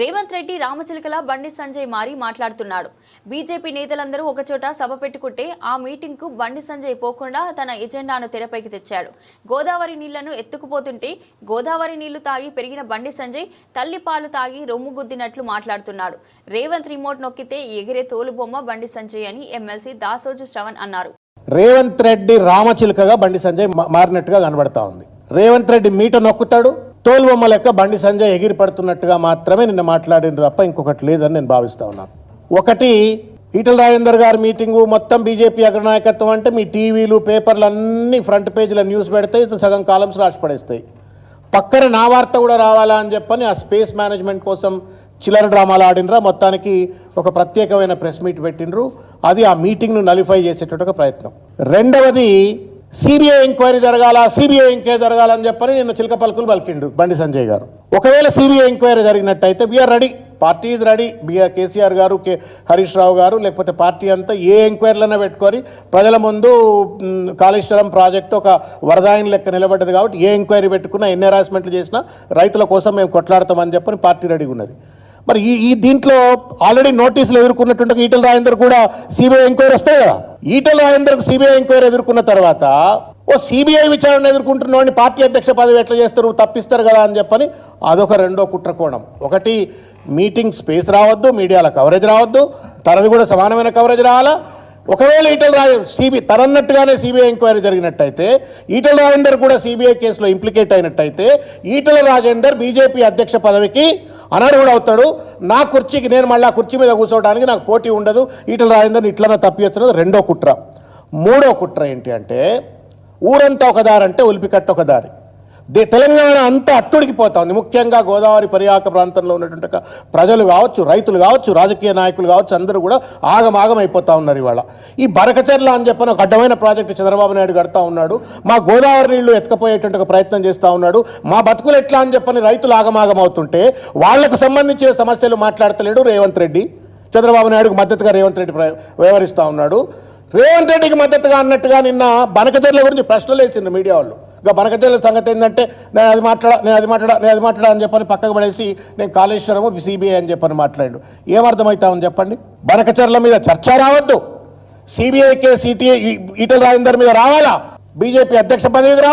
రేవంత్ రెడ్డి రామచిలకల బండి సంజయ్ మారి మాట్లాడుతున్నాడు. బీజేపీ నేతలందరూ ఒకచోట సభ పెట్టుకుంటే ఆ మీటింగ్కు బండి సంజయ్ పోకుండా తన ఎజెండాను తెరపైకి తెచ్చాడు. గోదావరి నీళ్ళను ఎత్తుకుపోతుంటే గోదావరి నీళ్ళు తాగి పెరిగిన బండి సంజయ్ తల్లి పాలు తాగి రొమ్ము గుద్దినట్లు మాట్లాడుతున్నాడు. రేవంత్ రిమోట్ నొక్కితే ఎగిరే తోలుబొమ్మ బండి సంజయ్ అని ఎమ్మెల్సీ దాసోజు శ్రవణ్ అన్నారు. రేవంత్ రెడ్డి రామచిలుకగా బండి సంజయ్ మారినట్టుగా కనబడతా ఉంది. రేవంత్ రెడ్డి మీట నొక్కుతాడు తోలుబొమ్మ లెక్క బండి సంజయ్ ఎగిరి పడుతున్నట్టుగా మాత్రమే నిన్న మాట్లాడింది తప్ప ఇంకొకటి లేదని నేను భావిస్తా ఉన్నాను ఒకటి ఈటల రాజేందర్ గారి మీటింగు మొత్తం బీజేపీ అగ్రనాయకత్వం అంటే మీ టీవీలు పేపర్లు అన్నీ ఫ్రంట్ పేజీల న్యూస్ పెడితే సగం కాలమ్స్ రాసి పడేస్తాయి. పక్కన నా వార్త కూడా రావాలా అని చెప్పని ఆ స్పేస్ మేనేజ్మెంట్ కోసం చిల్లర డ్రామాలు ఆడినరా మొత్తానికి ఒక ప్రత్యేకమైన ప్రెస్ మీట్ పెట్టినరు అది ఆ మీటింగ్ను నలిఫై చేసేటట్టు ఒక ప్రయత్నం. రెండవది సిబిఐ ఎంక్వైరీ జరగాల సిబిఐ ఎంక్వైరీ జరగాలని చెప్పని నిన్న చిలక పలుకులు పలికిండు బండి సంజయ్ గారు. ఒకవేళ CBI enquiry జరిగినట్టయితే we're ready. Party is ready. BR KCR garu K Harish రావు గారు లేకపోతే పార్టీ అంతా ఏ ఎంక్వైరీలైనా పెట్టుకొని ప్రజల ముందు కాళేశ్వరం ప్రాజెక్టు ఒక వరదాయిని లెక్క నిలబడ్డది కాబట్టి ఏ ఎంక్వైరీ పెట్టుకున్నా ఎన్ని హెరాస్మెంట్లు చేసినా రైతుల కోసం మేము కొట్లాడతామని చెప్పని పార్టీ రెడీగా ఉన్నది. మరి ఈ ఈ దీంట్లో ఆల్రెడీ నోటీసులు ఎదుర్కొన్నటువంటి ఈటల రాజేందర్ కూడా సిబిఐ ఎంక్వైరీ వస్తాయి కదా? ఈటల రాజేందర్కు సిబిఐ ఎంక్వైరీ ఎదుర్కొన్న తర్వాత ఓ సిబిఐ విచారణ ఎదుర్కొంటున్నవాడిని పార్టీ అధ్యక్ష పదవి ఎట్లా చేస్తారు తప్పిస్తారు కదా అని చెప్పని అదొక రెండో కుట్రకోణం. ఒకటి మీటింగ్ స్పేస్ రావద్దు మీడియాలో కవరేజ్ రావద్దు తనది కూడా సమానమైన కవరేజ్ రావాలా? ఒకవేళ ఈటల రాజు సిబి తనన్నట్టుగానే సిబిఐ ఎంక్వైరీ జరిగినట్టయితే ఈటల రాజేందర్ కూడా సిబిఐ కేసులో ఇంప్లికేట్ అయినట్టయితే ఈటల రాజేందర్ బీజేపీ అధ్యక్ష పదవికి అనర్హుడు అవుతాడు. నా కుర్చీకి నేను మళ్ళీ ఆ కుర్చీ మీద కూర్చోవడానికి నాకు పోటీ ఉండదు. ఇట్లా రాయిందని ఇట్లనే తప్పియచ్చున్నది రెండో కుట్ర. మూడో కుట్ర ఏంటి అంటే ఊరంతా ఒక దారి అంటే ఉలిపికట్ట ఒక దారి. తెలంగాణ అంతా అట్టుడికి ఉంది. ముఖ్యంగా గోదావరి పర్యాక ప్రాంతంలో ఉన్నటువంటి ప్రజలు కావచ్చు రైతులు కావచ్చు రాజకీయ నాయకులు కావచ్చు అందరూ కూడా ఆగమాగం అయిపోతా ఉన్నారు ఇవాళ. ఈ బరకచెర్ల అని చెప్పని ఒక అడ్డమైన ప్రాజెక్టు చంద్రబాబు నాయుడు కడతా ఉన్నాడు. మా గోదావరి నీళ్ళు ఎత్తుకపోయేటువంటి ఒక ప్రయత్నం చేస్తూ ఉన్నాడు. మా బతుకులు ఎట్లా అని చెప్పని రైతులు ఆగమాగం అవుతుంటే వాళ్ళకు సంబంధించిన సమస్యలు మాట్లాడతలేడు రేవంత్ రెడ్డి. చంద్రబాబు నాయుడుకు మద్దతుగా రేవంత్ రెడ్డి వ్యవహరిస్తూ ఉన్నాడు. రేవంత్ రెడ్డికి మద్దతుగా అన్నట్టుగా నిన్న బనకచెర్ల గురించి ప్రశ్నలు వేసింది మీడియా వాళ్ళు. ఇంకా బనకచెర్ల సంగతి ఏంటంటే నేను అది మాట్లాడా నేను అది మాట్లాడా నేను అది మాట్లాడా అని చెప్పని పక్కకు పడేసి నేను కాళేశ్వరము సిబిఐ అని చెప్పని మాట్లాడు ఏమర్థమవుతామని చెప్పండి? బనకచెర్ల మీద చర్చ రావద్దు. సిబిఐ కే సిటిఐ ఈటల రాజేందర్ మీద రావాలా? బీజేపీ అధ్యక్ష పదవికి రా